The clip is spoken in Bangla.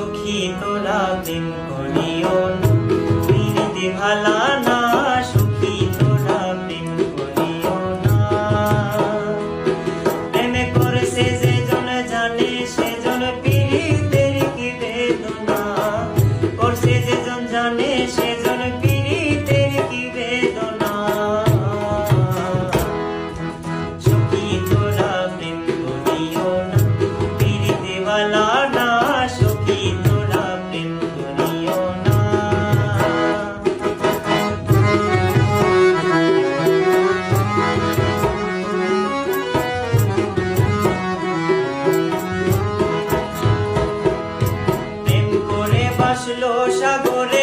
সখী তোরা দিন করিও প্রীতি ভালা না, সুখী তোরা দিন করিও না। যে জন জানে সে জন পীড়িতের কি বেদনা। করছে যে জন জানে সে বাসলো সাগর।